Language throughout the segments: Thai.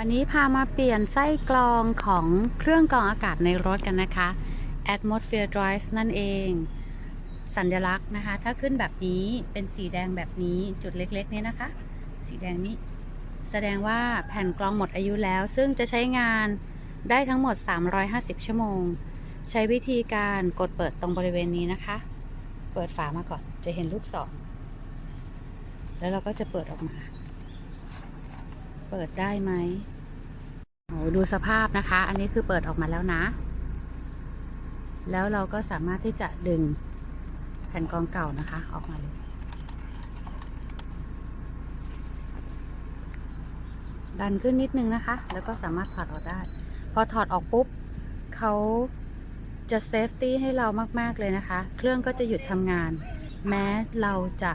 วันนี้พามาเปลี่ยนไส้กรองของเครื่องกรองอากาศในรถกันนะคะ Atmosphere Drive นั่นเอง สัญลักษณ์นะคะ ถ้าขึ้นแบบนี้เป็นสีแดงแบบนี้จุดเล็กๆนี้นะคะ สีแดงนี้ แสดงว่าแผ่นกรองหมดอายุแล้ว ซึ่งจะใช้งานได้ทั้งหมด 350 ชั่วโมง ใช้วิธีการกดเปิดตรงบริเวณนี้นะคะ เปิดฝามาก่อนจะเห็นลูกศรแล้วเราก็จะเปิดออกมา เปิดได้ไหมโอ้ดูสภาพนะคะ อันนี้คือเปิดออกมาแล้วนะ แล้วเราก็สามารถที่จะดึงแผ่นกองเก่านะคะ ออกมาเลย ดันขึ้นนิดนึงนะคะ แล้วก็สามารถถอดออกได้ พอถอดออกปุ๊บเขาจะเซฟตี้ให้เรามาก ๆ เลยนะคะ เครื่องก็จะหยุดทำงาน แม้เราจะ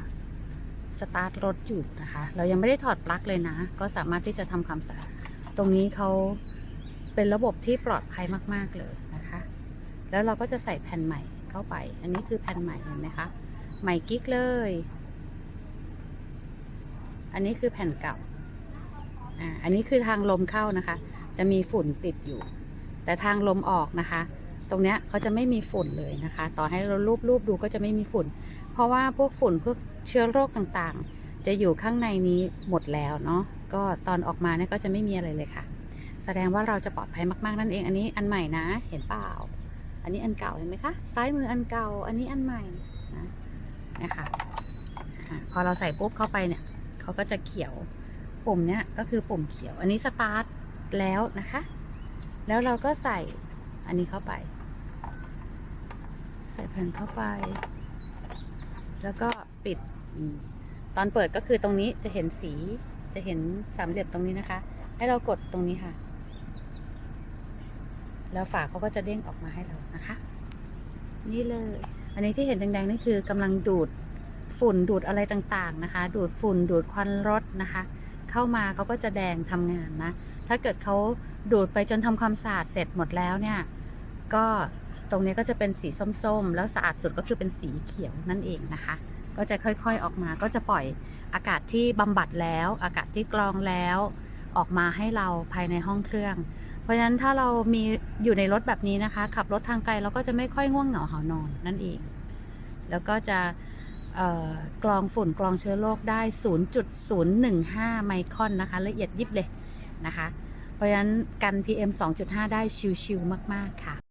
สตาร์ทรถอยู่นะคะ เรายังไม่ได้ถอดปลั๊กเลยนะ ก็สามารถที่จะทำความสะอาดตรงนี้เขาเป็นระบบที่ปลอดภัยมาก ๆ เลยนะคะ แล้วเราก็จะใส่แผ่นใหม่เข้าไป อันนี้คือแผ่นใหม่เห็นไหมคะ ใหม่กิ๊กเลย อันนี้คือแผ่นเก่า อ่า อันนี้คือทางลมเข้านะคะ จะมีฝุ่นติดอยู่ แต่ทางลมออกนะคะ ตรงเนี้ยเขาจะไม่มีฝุ่นเลยนะคะ ต่อให้เรารูปรูปๆดูก็จะไม่มีฝุ่น เพราะว่าพวกฝุ่นพวกเชื้อโรคต่างๆ จะอยู่ข้างในนี้หมดแล้วเนาะก็ตอนออกมาเนี่ยก็จะไม่มีอะไรเลยค่ะ แสดงว่าเราจะปลอดภัยมากๆนั่นเอง อันนี้อันใหม่นะ เห็นเปล่า อันนี้อันเก่าเห็นไหมคะซ้ายมืออันเก่า อันนี้อันใหม่นะนะคะพอเราใส่ปุ๊บเข้าไปเนี่ยเขาก็จะเขียวปุ่มเนี้ยก็คือปุ่มเขียว อันนี้สตาร์ทแล้วนะคะ แล้วเราก็ใส่ อันนี้เข้าไป ใส่แผ่นเข้าไป แล้วก็ปิดตอนเปิดก็คือตรงนี้จะเห็นสี จะเห็นสามเหลี่ยมตรงนี้นะคะ ให้เรากดตรงนี้ค่ะ แล้วฝาเขาก็จะเด้งออกมาให้เรานะคะ นี่เลย อันนี้ที่เห็นแดงๆนี่คือกำลังดูดฝุ่นดูดอะไรต่างๆนะคะ ดูดฝุ่นดูดควันรถนะคะ เข้ามาเขาก็จะแดงทำงานนะ ถ้าเกิดเขาดูดไปจนทำความสะอาดเสร็จหมดแล้วเนี่ย ก็ตรงนี้ก็จะเป็นสีส้มๆ แล้วสะอาดสุดก็คือเป็นสีเขียวนั่นเองนะคะ ก็จะค่อยๆออกมาก็จะปล่อยอากาศที่บำบัดแล้ว อากาศที่กรองแล้วออกมาให้เราภายในห้องเครื่อง เพราะฉะนั้นถ้าเรามีอยู่ในรถแบบนี้นะคะ ขับรถทางไกลเราก็จะไม่ค่อยง่วงเหงาหานอนนั่นเอง แล้วก็จะ กรองฝุ่นกรองเชื้อโรคได้ 0.015 ไมครอนนะคะ ละเอียดยิบเลยนะคะ เพราะฉะนั้นกัน PM 2.5 ได้ชิวๆมาก ๆ ค่ะ